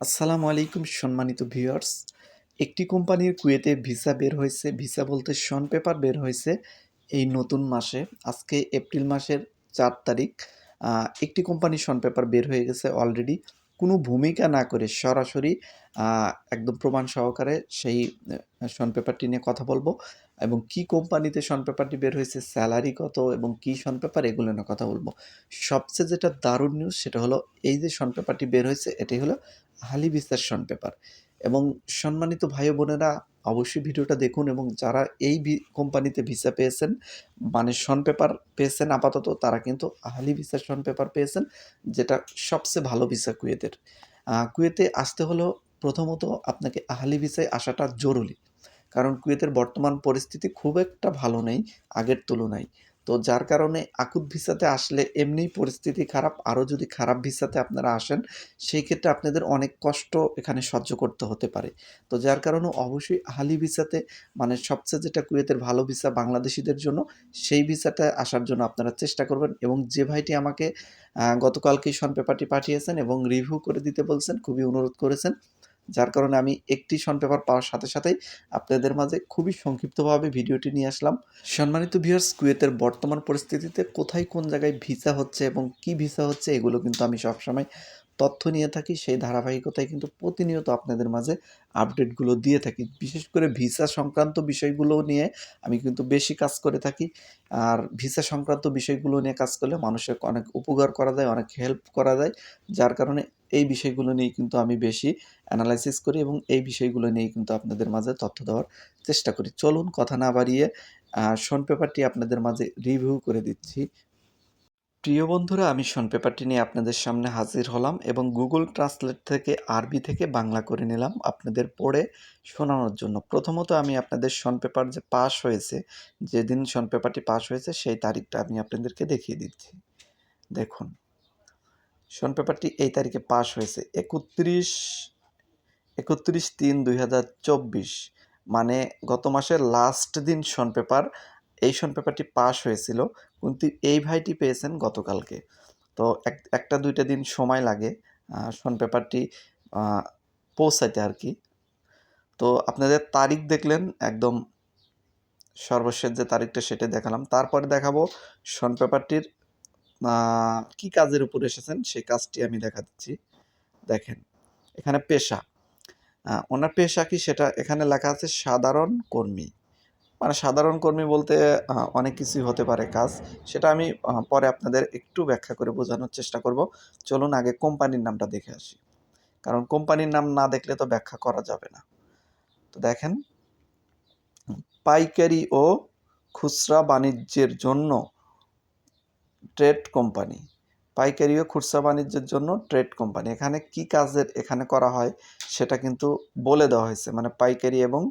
আসসালামু আলাইকুম, সম্মানিত ভিউয়ার্স। একটি কোম্পানির কুয়েতে ভিসা বের হয়েছে। ভিসা বলতে শন পেপার বের হয়েছে এই নতুন মাসে। আজকে এপ্রিল মাসের চার তারিখ। একটি কোম্পানির শন পেপার বের হয়ে গেছে অলরেডি। কোনো ভূমিকা না করে সরাসরি একদম প্রমাণ সহকারে সেই শন পেপারটি নিয়ে কথা বলব। এবং কি কোম্পানিতে শন পেপারটি বের হয়েছে, স্যালারি কত এবং কি শন পেপার, এগুলো নিয়ে কথা বলব। সবচেয়ে যেটা দারুণ নিউজ সেটা হলো, এই যে শন পেপারটি বের হয়েছে, এটাই হলো হালি বিস্তার শন পেপার। এবং সম্মানিত ভাই বোনেরা, অবশ্যই ভিডিওটা দেখুন এবং যারা এই কোম্পানিতে ভিসা পেয়েছেন মানে শন পেপার পেয়েছেন আপাতত, তারা কিন্তু আহালি ভিসা শন পেপার পেয়েছেন, যেটা সবচেয়ে ভালো ভিসা কুয়েতের। কুয়েতে আসতে হলো প্রথমত আপনাকে আহলি ভিসায় আসাটা জরুরি। কারণ কুয়েতের বর্তমান পরিস্থিতি খুব একটা ভালো নেই আগের তুলনায়। তো যার কারণে আকুত ভিসাতে আসলে এমনিই পরিস্থিতি খারাপ। আরও যদি খারাপ ভিসাতে আপনারা আসেন সেই ক্ষেত্রে আপনাদের অনেক কষ্ট এখানে সহ্য করতে হতে পারে। তো যার কারণে অবশ্যই আহালি ভিসাতে মানে সবচেয়ে যেটা কুয়েতের ভালো ভিসা বাংলাদেশিদের জন্য সেই ভিসাটা আসার জন্য আপনারা চেষ্টা করবেন এবং যে ভাইটি আমাকে আহ, গতকালকেই শন পেপারটি পাঠিয়েছেন এবং রিভিউ করে দিতে বলছেন খুবই অনুরোধ করেছেন যার কারণে আমি একটি শন পেপার পাওয়ার সাথে সাথেই আপনাদের মাঝে খুবই সংক্ষিপ্তভাবে ভিডিওটি নিয়ে আসলাম। সম্মানিত ভিউয়ার্স কুয়েতের বর্তমান পরিস্থিতিতে কোথায় কোন জায়গায় ভিসা হচ্ছে এবং কি ভিসা হচ্ছে এগুলো কিন্তু আমি সবসময় তথ্য নিয়ে থাকি, সেই ধারাবাহিকতায় কিন্তু প্রতিনিয়ত আপনাদের মাঝে আপডেটগুলো দিয়ে থাকি। বিশেষ করে ভিসা সংক্রান্ত বিষয়গুলো নিয়ে আমি কিন্তু বেশি কাজ করে থাকি। আর ভিসা সংক্রান্ত বিষয়গুলো নিয়ে কাজ করলে মানুষের অনেক উপকার করা যায়, অনেক হেল্প করা যায়। যার কারণে এই বিষয়গুলো নিয়ে কিন্তু আমি বেশি অ্যানালাইসিস করি এবং এই বিষয়গুলো নিয়ে কিন্তু আপনাদের মাঝে তথ্য দেওয়ার চেষ্টা করি। চলুন কথা না বাড়িয়ে শন পেপারটি আপনাদের মাঝে রিভিউ করে দিচ্ছি। প্রিয় বন্ধুরা, আমি শন পেপারটি নিয়ে আপনাদের সামনে হাজির হলাম এবং গুগল ট্রান্সলেট থেকে আরবি থেকে বাংলা করে নিলাম আপনাদের পড়ে শোনানোর জন্য। প্রথমত আমি আপনাদের শন পেপার যে পাস হয়েছে, যেদিন শন পেপারটি পাস হয়েছে সেই তারিখটা আমি আপনাদেরকে দেখিয়ে দিচ্ছি। দেখুন, শন পেপারটি এই তারিখে পাস হয়েছে একত্রিশ একত্রিশ তিন দুই মানে গত মাসের লাস্ট দিন শন পেপার এই শন পেপারটি পাস হয়েছিল, কিন্তু এই ভাইটি পেয়েছেন গতকালকে। তো এক, একটা দুইটা দিন সময় লাগে শন পেপারটি পৌঁছাইতে আর কি। তো আপনাদের তারিখ দেখলেন, একদম সর্বশেষ যে তারিখটা সেটা দেখালাম। তারপরে দেখাবো শন পেপারটির কি কাজের উপর এসেছেন, সেই কাজটি আমি দেখা দিচ্ছি। দেখেন, এখানে পেশা। ওনার পেশা কি সেটা, এখানে লেখা আছে সাধারণ কর্মী। মানে সাধারণ কর্মী বলতে অনেক কিছুই হতে পারে কাজ। সেটা আমি পরে আপনাদের একটু ব্যাখ্যা করে বোঝানোর চেষ্টা করব। চলুন আগে কোম্পানির নামটা দেখে আসি। কারণ কোম্পানির নাম না দেখলে তো ব্যাখ্যা করা যাবে না। তো দেখেন, পাইকারি ও খুচরা বাণিজ্যের জন্য ট্রেড কোম্পানি। পাইকারি ও খুচরা বাণিজ্যের জন্য ট্রেড কোম্পানি। এখানে কি কাজের এখানে করা হয়, সেটা কিন্তু বলে দেওয়া হয়েছে। মানে পাইকারি এবং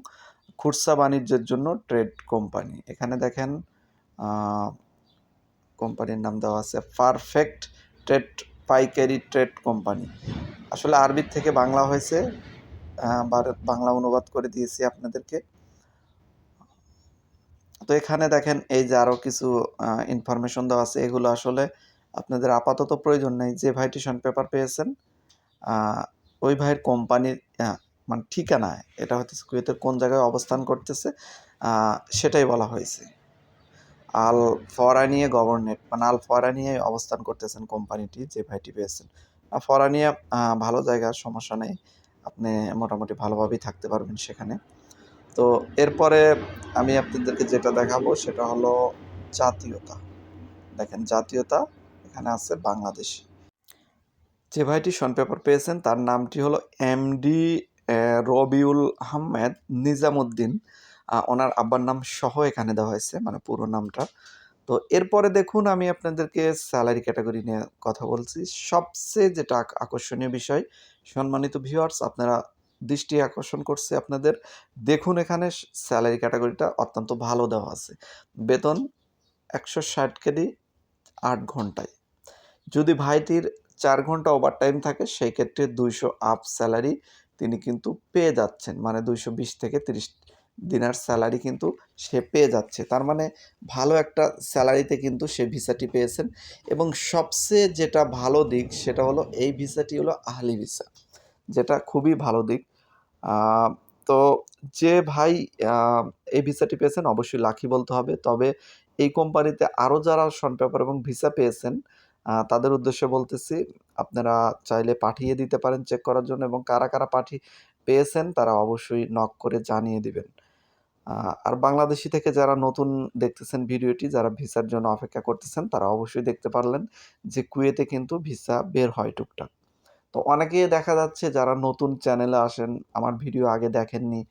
খুচরা বাণিজ্যের জন্য ট্রেড কোম্পানি। এখানে দেখেন কোম্পানির নাম দেওয়া আছে পারফেক্ট ট্রেড, পাইকারি ট্রেড কোম্পানি। আসলে আরবির থেকে বাংলা হয়েছে বাংলা অনুবাদ করে দিয়েছি আপনাদেরকে। তো এখানে দেখেন, এই যে আরও কিছু ইনফরমেশন দেওয়া আছে, এগুলো আসলে আপনাদের আপাতত প্রয়োজন নেই। যে ভাই টিউশন পেপার পেয়েছেন ওই ভাইয়ের কোম্পানির মানে ঠিকানা এটা হচ্ছে কুয়েতের কোন জায়গায় অবস্থান করতেছে সেটাই বলা হয়েছে। আল ফরানিয়ে গভর্নেট মানে আল ফরানিয়ে অবস্থান করতেছেন কোম্পানিটি, যে ভাইটি পেয়েছেন। ফরানিয়া ভালো জায়গা, সমস্যা নেই, আপনি মোটামুটি ভালোভাবেই থাকতে পারবেন সেখানে। তো এরপরে আমি আপনাদেরকে যেটা দেখাবো, সেটা হলো জাতীয়তা। দেখেন, জাতীয়তা এখানে আছে বাংলাদেশি। যে ভাইটি শন পেপার পেয়েছেন, তার নামটি হলো এমডি রবিউল আহমেদ নিজামুদ্দিন ওনার আব্বার নাম সহ এখানে দেওয়া হয়েছে মানে পুরো নামটা। তো এরপরে দেখুন, আমি আপনাদেরকে স্যালারি ক্যাটাগরি নিয়ে কথা বলছি। সবচেয়ে যেটা আকর্ষণীয় বিষয়, সম্মানিত ভিউয়ার্স আপনারা দৃষ্টি আকর্ষণ করছে আপনাদের। দেখুন এখানে স্যালারি ক্যাটাগরিটা অত্যন্ত ভালো দেওয়া আছে। বেতন একশো ষাট কেডি, আট ঘন্টায়। যদি ভাইটির চার ঘণ্টা ওভার টাইম থাকে, সেই ক্ষেত্রে দুইশো আপ স্যালারি তিনি কিন্তু পেয়ে যাচ্ছেন। মানে দুইশো বিশ থেকে তিরিশ দিনার স্যালারি কিন্তু সে পেয়ে যাচ্ছে। তার মানে ভালো একটা স্যালারিতে কিন্তু সে ভিসাটি পেয়েছেন এবং সবচেয়ে যেটা ভালো দিক সেটা হলো এই ভিসাটি হলো আহলি ভিসা, যেটা খুবই ভালো দিক। তো যে ভাই এই ভিসাটি পেয়েছেন অবশ্যই লাখি বলতে হবে। তবে এই কোম্পানিতে আরও যারা শন পেপার এবং ভিসা পেয়েছেন তাদের উদ্দেশ্যে বলতেছি, আপনারা চাইলে পাঠিয়ে দিতে পারেন চেক করার জন্য এবং কারা কারা পাঠিয়ে পেয়েছেন তারা অবশ্যই নক করে জানিয়ে দিবেন। আর বাংলাদেশি থেকে যারা নতুন দেখতেছেন ভিডিওটি, যারা ভিসার জন্য অপেক্ষা করতেছেন, তারা অবশ্যই দেখতে পারলেন যে কুয়েতে কিন্তু ভিসা বের হয় টুকটাক। তো অনেকেই দেখা যাচ্ছে যারা নতুন চ্যানেলে আসেন, আমার ভিডিও আগে দেখেননি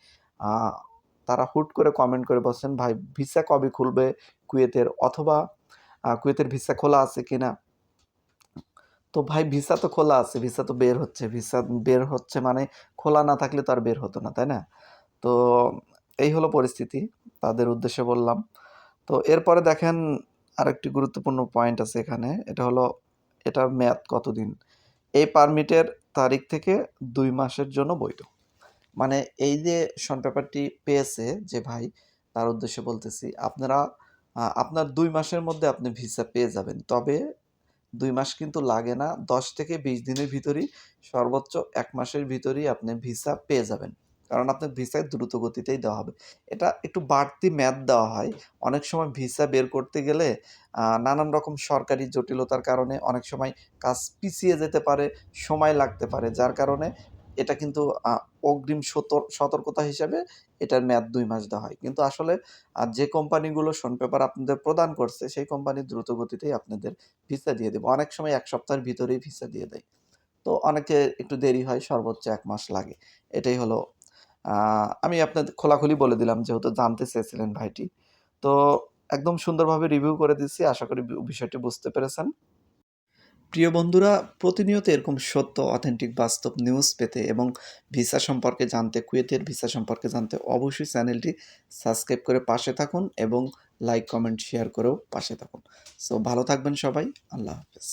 তারা হুট করে কমেন্ট করে বলছেন, ভাই, ভিসা কবে খুলবে কুয়েতের? অথবা কুয়েতের ভিসা খোলা আছে কিনা? তো ভাই ভিসা তো খোলা আছে, ভিসা তো বের হচ্ছে, ভিসা বের হচ্ছে মানে খোলা না থাকলে তো আর বের হতো না, তাই না? তো এই হলো পরিস্থিতি, তাদের উদ্দেশ্যে বললাম। তো এরপরে দেখেন আরেকটি গুরুত্বপূর্ণ পয়েন্ট আছে এখানে, এটা হলো এটার মেয়াদ কতদিন? এই পারমিটের তারিখ থেকে দুই মাসের জন্য বৈধ। মানে এই যে শন পেপারটি পেয়েছে যে ভাই, তার উদ্দেশ্যে বলতেছি, আপনারা আপনার দুই মাসের মধ্যে আপনি ভিসা পেয়ে যাবেন। তবে দুই মাস কিন্তু লাগে না। দশ থেকে বিশ দিনের ভিতরেই সর্বোচ্চ এক মাসের ভিতরেই আপনি ভিসা পেয়ে যাবেন। কারণ আপনার ভিসা দ্রুত গতিতেই দেওয়া হবে। এটা একটু বাড়তি ম্যাথ দেওয়া হয়। অনেক সময় ভিসা বের করতে গেলে নানান রকম সরকারি জটিলতার কারণে অনেক সময় কাজ পিছিয়ে যেতে পারে, সময় লাগতে পারে। যার কারণে এটা কিন্তু অগ্রিম সতর- সতর্কতা হিসেবে এটার মেয়াদ দুই মাস দেওয়া হয়। কিন্তু আসলে যে কোম্পানিগুলো শন পেপার আপনাদের প্রদান করছে, সেই কোম্পানি দ্রুত গতিতেই আপনাদের ভিসা দিয়ে দেবে। অনেক সময় এক সপ্তাহের ভিতরেই ভিসা দিয়ে দেয়। তো অনেকে একটু দেরি হয়, সর্বোচ্চ এক মাস লাগে। এটাই হলো আমি আপনাদের খোলাখুলি বলে দিলাম, যেহেতু জানতে চেয়েছিলেন ভাইটি। তো একদম সুন্দরভাবে রিভিউ করে দিচ্ছি আশা করি বিষয়টি বুঝতে পেরেছেন। প্রিয় বন্ধুরা, প্রতিনিয়ত এরকম সত্য অথেন্টিক বাস্তব নিউজ পেতে এবং ভিসা সম্পর্কে জানতে, কুয়েতের ভিসা সম্পর্কে জানতে অবশ্যই চ্যানেলটি সাবস্ক্রাইব করে পাশে থাকুন এবং লাইক কমেন্ট শেয়ার করেও পাশে থাকুন। সো ভালো থাকবেন সবাই, আল্লাহ হাফেজ।